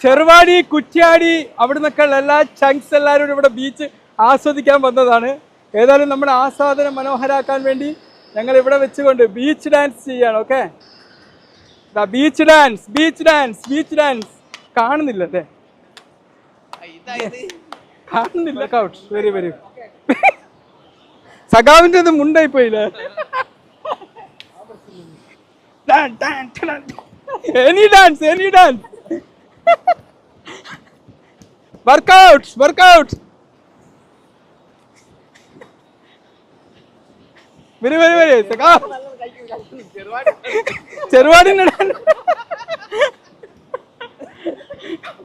ചെറുവാടി കുറ്റ്യാടി നിന്നൊക്കെ എല്ലാ ചങ്ക്സ് എല്ലാവരും ഇവിടെ ബീച്ച് ആസ്വദിക്കാൻ വന്നതാണ്. ഏതായാലും നമ്മുടെ ആസ്വാദനം മനോഹരാക്കാൻ വേണ്ടി ഞങ്ങൾ ഇവിടെ വെച്ചുകൊണ്ട് ബീച്ച് ഡാൻസ് ചെയ്യാണ് okay beach dance beach dance beach dance കാണുന്നില്ല അല്ലേ? കാണുന്നില്ല. കൗട്ട് വെരി വെരി സഖാവിന്റെ ഇത് മുണ്ടായി any dance any dance workout workouts വരി വരി വരി. ചെറുപാടി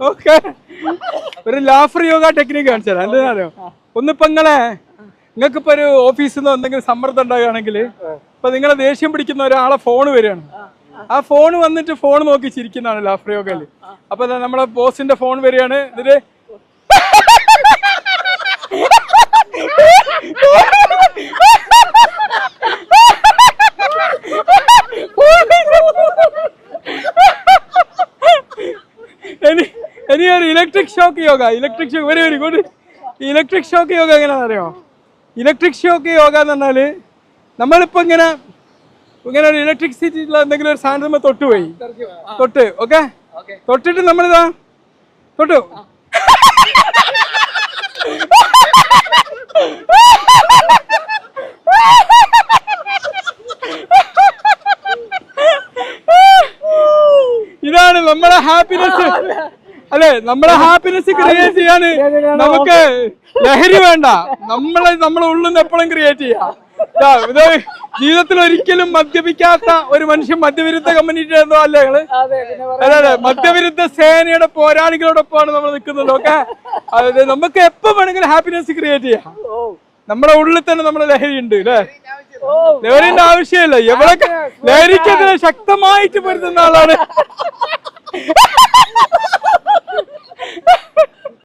ഓക്കെ. ഒരു ലാഫർ യോഗ ടെക്നിക്ക് കാണിച്ചു തരാം. എന്താ ഒന്നിപ്പോ നിങ്ങളെ നിങ്ങൾക്ക് ഇപ്പൊ ഒരു ഓഫീസിൽ നിന്ന് എന്തെങ്കിലും സമ്മർദ്ദം ഉണ്ടാകുകയാണെങ്കിൽ ഇപ്പൊ നിങ്ങളെ ദേഷ്യം പിടിക്കുന്ന ഒരാളെ ഫോൺ വരികയാണ്. ആ ഫോൺ വന്നിട്ട് ഫോൺ നോക്കി ചിരിക്കുന്നതാണ് ലാഫർ യോഗയിൽ അപ്പൊ നമ്മളെ ബോസിന്റെ ഫോൺ വരികയാണ്. ഇതിൽ ഇനി ഒരു electric shock yoga electric shock very very good electric shock yoga എങ്ങനെയാണെന്ന് അറിയോ? ഇലക്ട്രിക് ഷോക്ക് യോഗ എന്ന് പറഞ്ഞാൽ നമ്മളിപ്പോൾ ഇങ്ങനെ ഇങ്ങനെ ഒരു ഇലക്ട്രിസിറ്റിയിലുള്ള എന്തെങ്കിലും ഒരു സാധനം തൊട്ട് പോയി. തൊട്ട് ഓക്കെ. തൊട്ടിട്ട് നമ്മളിതാ തൊട്ടു. നമ്മളെ ഹാപ്പിനെസ് അല്ലെ നമ്മളെ ഹാപ്പിനെസ് ക്രിയേറ്റ് ചെയ്യാന് നമുക്ക് ലഹരി വേണ്ട. നമ്മളെ നമ്മളെ ഉള്ളിൽ നിന്ന് എപ്പോഴും ക്രിയേറ്റ് ചെയ്യാം. ഇത് ജീവിതത്തിൽ ഒരിക്കലും മദ്യപിക്കാത്ത ഒരു മനുഷ്യൻ മദ്യവിരുദ്ധ കമ്മ്യൂണിറ്റി എന്തോ അല്ലേ അതെ അതെ മദ്യവിരുദ്ധ സേനയുടെ പോരാളികളോടൊപ്പമാണ് നമ്മൾ നിൽക്കുന്നത് ഓക്കെ? അതായത് നമുക്ക് എപ്പോ വേണമെങ്കിലും ഹാപ്പിനെസ് ക്രിയേറ്റ് ചെയ്യാം. നമ്മുടെ ഉള്ളിൽ തന്നെ നമ്മുടെ ലഹരി ഉണ്ട് അല്ലേ? ലഹരിന്റെ ആവശ്യമില്ല. എവിടെ ലഹരിക്കെതിരെ ശക്തമായിട്ട് പൊരുത്തുന്ന ആളാണ്. Ha ha ha ha!